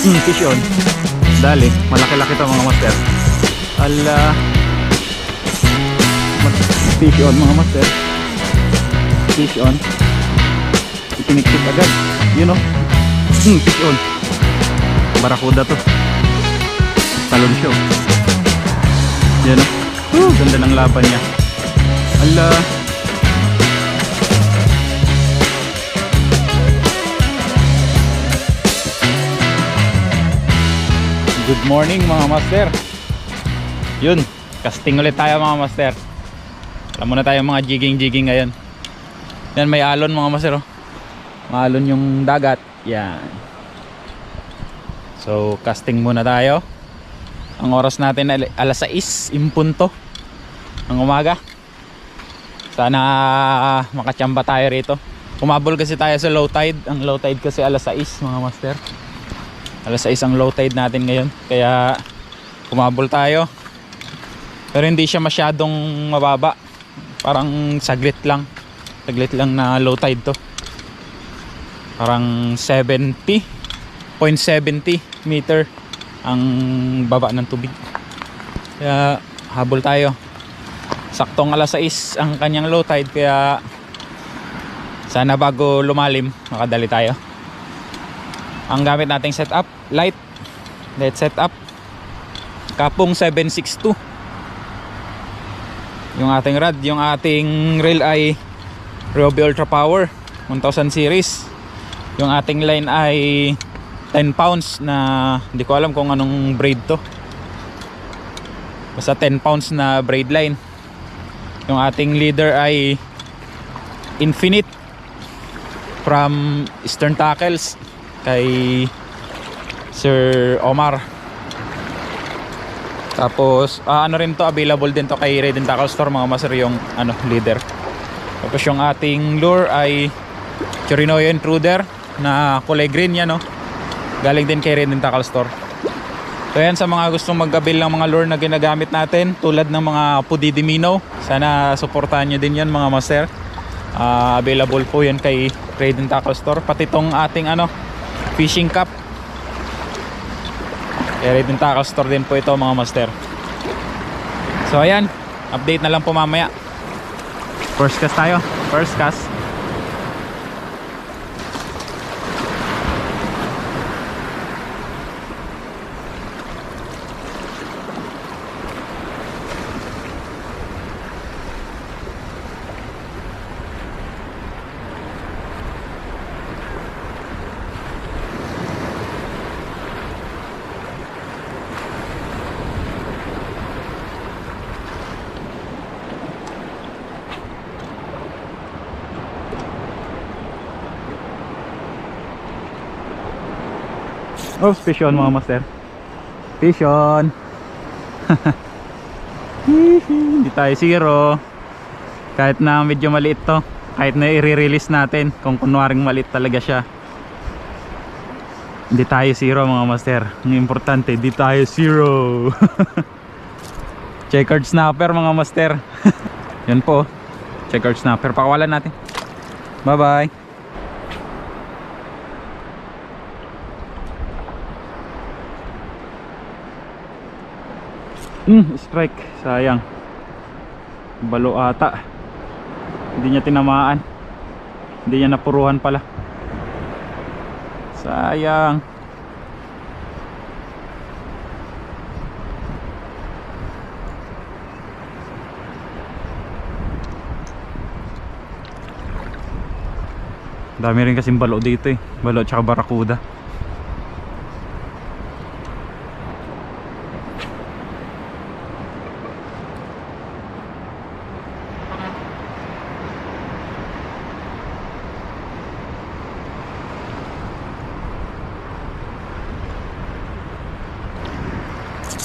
Hmm, fish on. Dali, malaki-laki to mga master. Ala. Fish on mga master. Fish on. Ipinikpik agad. You know? Hmm, fish on. Barakuda to. Talon siya. oh. Yan o. Woo, ganda ng laban niya. Ala. Good morning mga master. Yun, casting ulit tayo mga master. Alam mo na tayo mga jigging-jigging ngayon. Yan may alon mga master oh. Maalon yung dagat. Yan. So, casting muna tayo. Ang oras natin alas 6 impunto ng umaga. Sana makachamba tayo rito. Kumabol kasi tayo sa low tide. Ang low tide kasi alas 6 mga master. Alas 6 ang low tide natin ngayon. Kaya kumabol tayo. Pero hindi siya masyadong mababa. Parang saglit lang. Saglit lang na low tide to. Parang 70.70 meter ang baba ng tubig. Kaya habol tayo. Saktong alas 6 ang kanyang low tide kaya sana bago lumalim makadali tayo. Ang gamit nating setup, light, light setup. Kapong 762. Yung ating rod, yung ating reel ay Ryobi Ultra Power 1000 series. Yung ating line ay 10 pounds na hindi ko alam kung anong braid to. Basta 10 pounds na braid line. Yung ating leader ay Infinite from Eastern Tackles kay Sir Omar. Tapos ah, ano rin to available din to kay Red Tackle Store mga master yung ano leader. Tapos yung ating lure ay Chirinoyo Intruder na kulay green yan no. Galing din kay Red Tackle Store. So yan sa mga gustong mag-avail ng mga lure na ginagamit natin tulad ng mga Pudidi Mino. Sana suportahan nyo din yan mga master. Ah, available po yan kay Red Tackle Store. Pati tong ating ano fishing cup. Kay Red Tackle Store din po ito mga master. So ayan, update na lang po mamaya. First cast tayo. First cast. Oh, fish on mga master. Fish on. Hindi tayo zero. Kahit na medyo maliit to. Kahit na i-release natin. Kung kunwaring maliit talaga siya. Hindi tayo zero mga master. Ang importante, hindi tayo zero. Checkered snapper mga master. Yan po. Checkered snapper. Pakawalan natin. Bye bye. Hmm, strike. Sayang. Balo ata. Hindi niya tinamaan. Hindi niya napuruhan pala. Sayang. Dami rin kasing balo dito eh. Balo tsaka barakuda.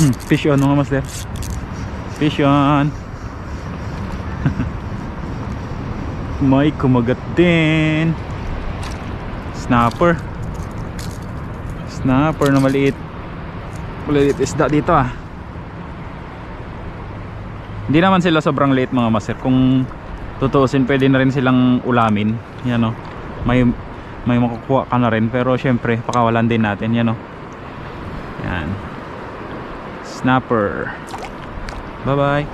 Hmm, fish on mga master. Fish on. May kumagat din. Snapper. Snapper na maliit. Maliit isda dito ah. Hindi naman sila sobrang liit mga master. Kung tutuusin pwede na rin silang ulamin. Yan o. May, may makukuha ka na rin. Pero syempre pakawalan din natin. Yan o. Snapper. Bye-bye.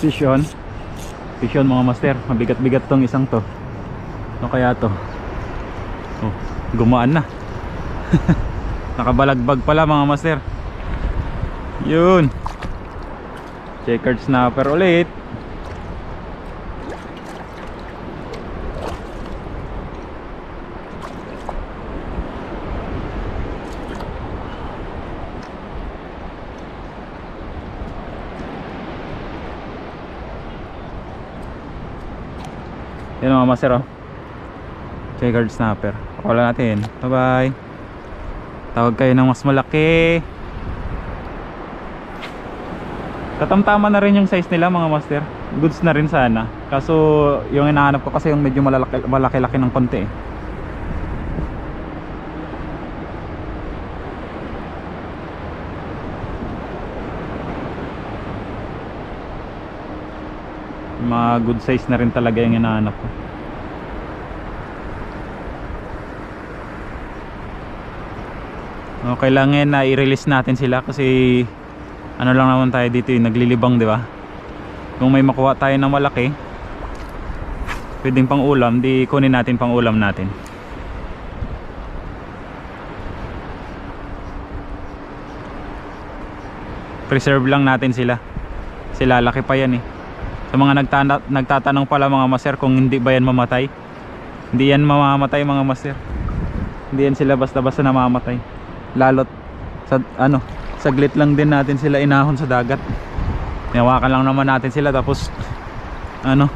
Fish on. Fish on mga master. Mabigat-bigat tong isang to. Ano kaya to? Oh, gumaan na. Nakabalagbag pala mga master. Yun. Checkered snapper ulit. Yan mga master oh. Checkered snapper. Pakawala natin. Bye bye. Tawag kayo ng mas malaki. Katamtama na rin yung size nila mga master. Goods na rin sana. Kaso yung hinahanap ko kasi yung medyo malalaki, malaki-laki ng konti eh. Mga good size na rin talaga yung hinahanap ko. Okay lang yan na i-release natin sila kasi ano lang naman tayo dito yung naglilibang di ba? Kung may makuha tayo ng malaki pwedeng pang ulam di kunin natin pang ulam natin. Preserve lang natin sila. Sila laki pa yan eh. Sa mga nagtana, nagtatanong pala mga master kung hindi ba yan mamatay? Hindi yan mamamatay mga master. Hindi yan sila basta basta namamatay lalot sa ano saglit lang din natin sila inahon sa dagat. Hinawakan lang naman natin sila tapos ano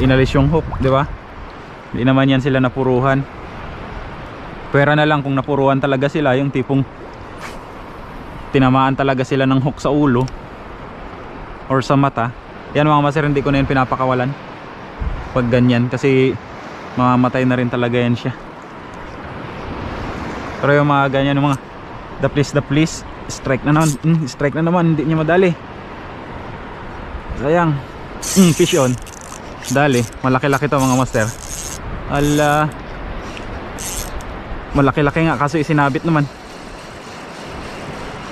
inalis yung hook di ba? Hindi naman yan sila napuruhan. Pera na lang kung napuruhan talaga sila yung tipong tinamaan talaga sila ng hook sa ulo or sa mata. Yan mga maser hindi ko na yun pinapakawalan pag ganyan kasi mamamatay na rin talaga yan siya. Pero yung mga ganyan yung mga the please the please strike na naman. Mm, strike na naman. Hindi niya madali. Sayang. Mm, fish on dali. Malaki laki to mga master. Ala. Malaki laki nga kaso isinabit naman.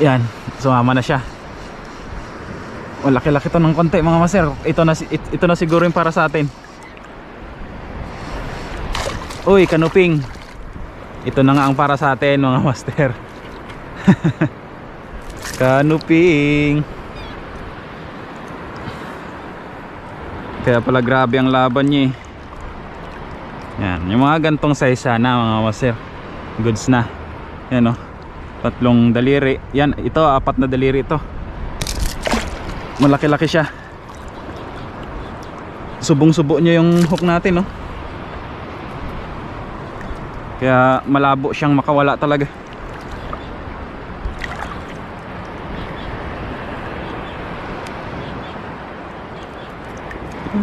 Yan. Sumama na siya. Malaki laki to ng konti mga master. Ito na, ito na siguro yung para sa atin. Uy kanuping. Ito na nga ang para sa atin mga master Kanuping. Kaya pala grabe ang laban niya eh. Yan, yung mga gantong size sana mga master Goods na. Yan o Tatlong daliri. Yan, ito apat na daliri ito. Malaki-laki siya. Subong-subo niya yung hook natin no Kaya malabo siyang makawala talaga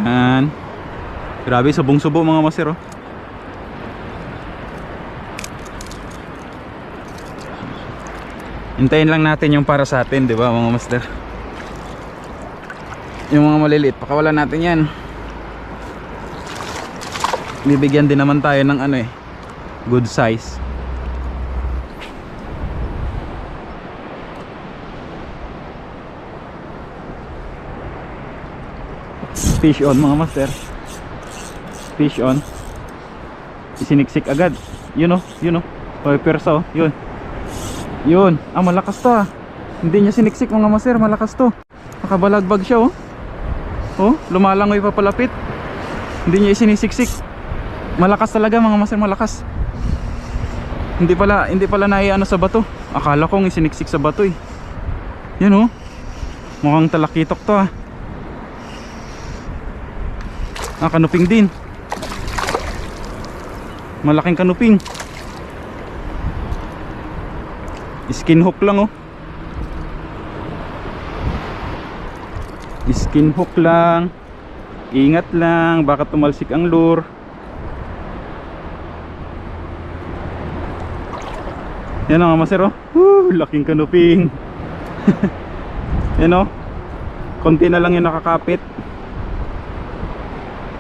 Yan. Grabe, subong-subo mga master oh. Hintayin lang natin yung para sa atin, di ba mga master? Yung mga maliliit, pakawalan natin yan. Bibigyan din naman tayo ng ano eh, good size. Fish on mga master. Fish on. Isiniksik agad. Yun oh, yun oh. Oy, persa oh, yun. Yun. Ah, malakas to ah. Hindi niya siniksik mga master, malakas to. Nakabalagbag siya oh. Oh, lumalangoy pa palapit. Hindi niya isinisiksik. Malakas talaga mga master, malakas. Hindi pala, hindi pala naiano sa bato. Akala kong isiniksik sa bato eh. Yan oh. Mukhang talakitok to ah. Ah, din. Malaking kanuping. Skin hook lang oh. Skin hook lang. Ingat lang, baka tumalsik ang lure. Yan ang mga master oh. Woo, laking kanuping. Yan oh. Konti na lang yung nakakapit.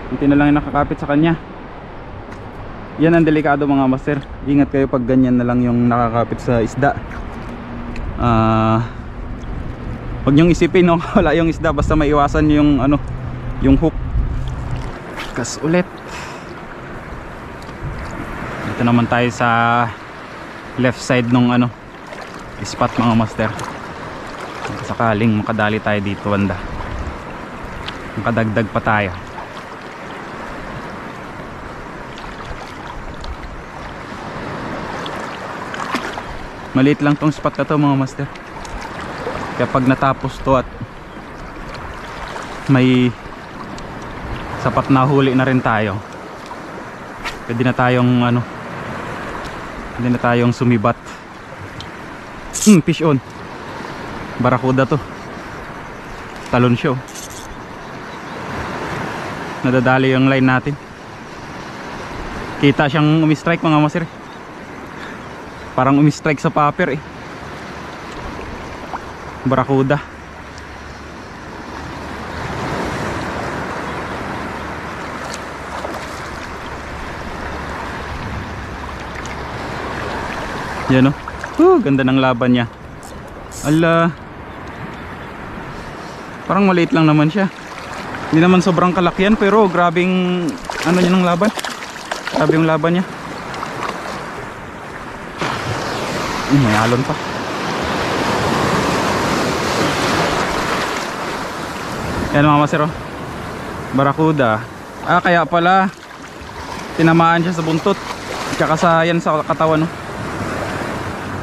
Konti na lang yung nakakapit sa kanya. Yan ang delikado mga master. Ingat kayo pag ganyan na lang yung nakakapit sa isda. Ah Huwag niyong isipin no, wala yung isda basta maiwasan yung ano, yung hook. Kas ulit. Dito naman tayo sa left side nung ano, spot mga master. Sakaling makadali tayo dito banda. Makadagdag pa tayo. Maliit lang tong spot na to mga master. Kaya pag natapos to at may sapat na huli na rin tayo. Pwede na tayong ano Pwede na tayong sumibat. Hmm, fish on. Barakuda to. Talon siya. oh. Nadadali yung line natin. Kita siyang umi-strike mga masir. Parang umi-strike sa paper eh. Barakuda. Yan o. Oh, ganda ng laban niya. Ala. Parang maliit lang naman siya. Hindi naman sobrang kalakihan pero grabing ano niya ng laban. Grabe yung laban niya. Hmm, may alon pa. Yan mga masero. Barakuda. Ah, kaya pala tinamaan siya sa buntot. Tsaka sa sa katawan no.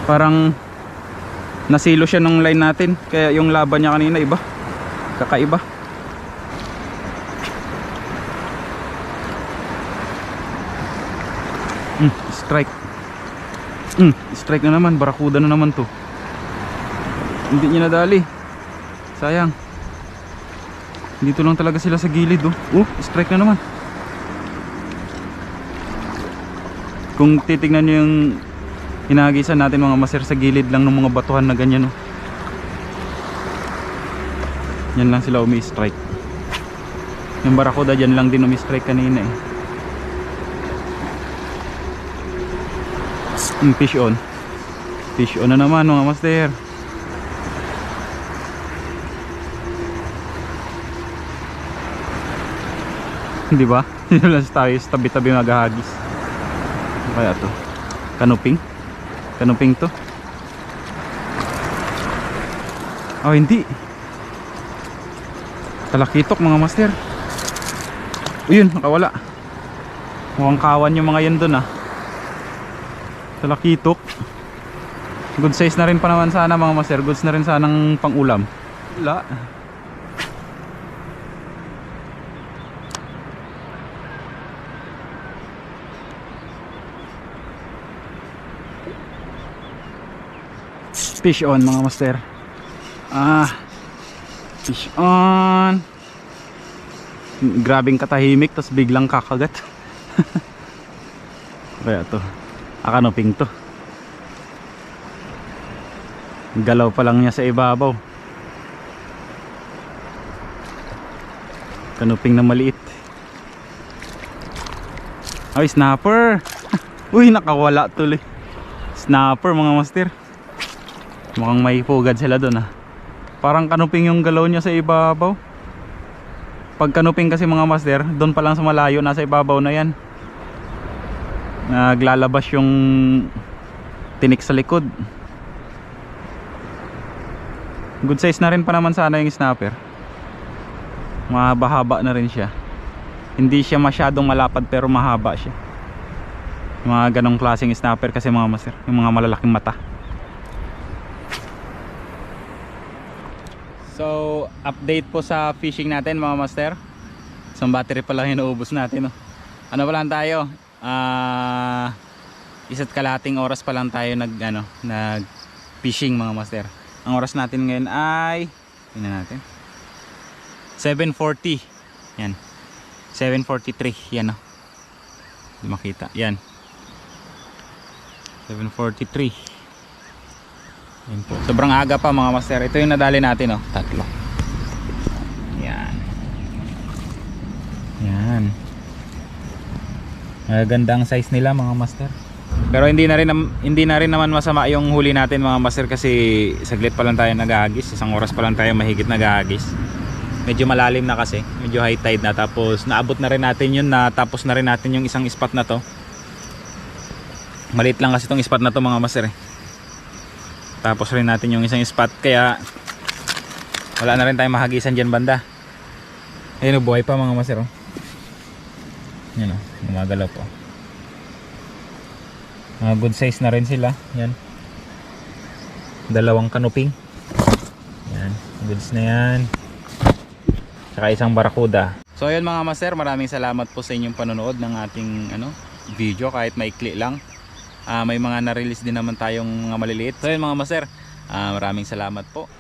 Parang nasilo siya ng line natin. Kaya yung laban niya kanina iba. Kakaiba. Mm, strike. Mm, strike na naman. Barakuda na naman to. Hindi niya nadali. Sayang. Dito lang talaga sila sa gilid oh. Oh, strike na naman. Kung titignan niyo yung hinagisan natin mga maser sa gilid lang ng mga batuhan na ganyan oh. Yan lang sila umi-strike. Yung barakuda dyan lang din umi-strike kanina eh. Mm, fish on. Fish on na naman mga master. Di ba? Dito lang tayo tabi-tabi maghahagis. Ano kaya to? Kanuping? Kanuping to? Oh, hindi. Talakitok mga master. Uyun, nakawala. Mukhang kawan yung mga yan dun ah. Talakitok. Good size na rin pa naman sana mga master. Goods na rin sanang pang ulam. Wala. Fish on mga master. Ah. Fish on. Grabing katahimik tapos biglang kakagat. Kaya to. Akanoping to. Galaw pa lang niya sa ibabaw. Kanuping na maliit. Ay, snapper. Uy, nakawala tuloy. Snapper mga master. Mukhang may pugad sila doon ah. Parang kanuping yung galaw niya sa ibabaw. Pag kanuping kasi mga master, doon pa lang sa malayo, nasa ibabaw na yan. Naglalabas yung tinik sa likod. Good size na rin pa naman sana yung snapper. Mahaba-haba na rin siya. Hindi siya masyadong malapad pero mahaba siya. Yung mga ganong klaseng snapper kasi mga master, yung mga malalaking mata. So, update po sa fishing natin mga master. Isang battery pa lang inuubos natin. No? Ano pa lang tayo? Ah, isa't kalating oras pa lang tayo nag, ano, nag fishing mga master. Ang oras natin ngayon ay, tingnan natin. 7.40. Yan. 7.43. Yan o. Hindi makita. Yan. 7.43. Yun po. Sobrang aga pa mga master. Ito yung nadali natin oh. Tatlo. Yan. Yan. Maganda ang size nila mga master. Pero hindi na rin hindi na rin naman masama yung huli natin mga master kasi saglit pa lang tayo nagahagis, isang oras pa lang tayo mahigit nagahagis. Medyo malalim na kasi, medyo high tide na tapos naabot na rin natin yun na tapos na rin natin yung isang spot na to. Maliit lang kasi tong spot na to mga master eh. Tapos rin natin yung isang spot kaya wala na rin tayong mahagisan dyan banda. Ayun o, buhay pa mga master oh. Yan o, gumagalaw po. Mga good size na rin sila. Yan. Dalawang kanuping. Yan. Goods na yan. Saka isang barakuda. So ayun mga master, maraming salamat po sa inyong panonood ng ating ano, video kahit maikli lang. Ah, may mga na-release din naman tayong mga maliliit. So ayun mga master, ah, maraming salamat po.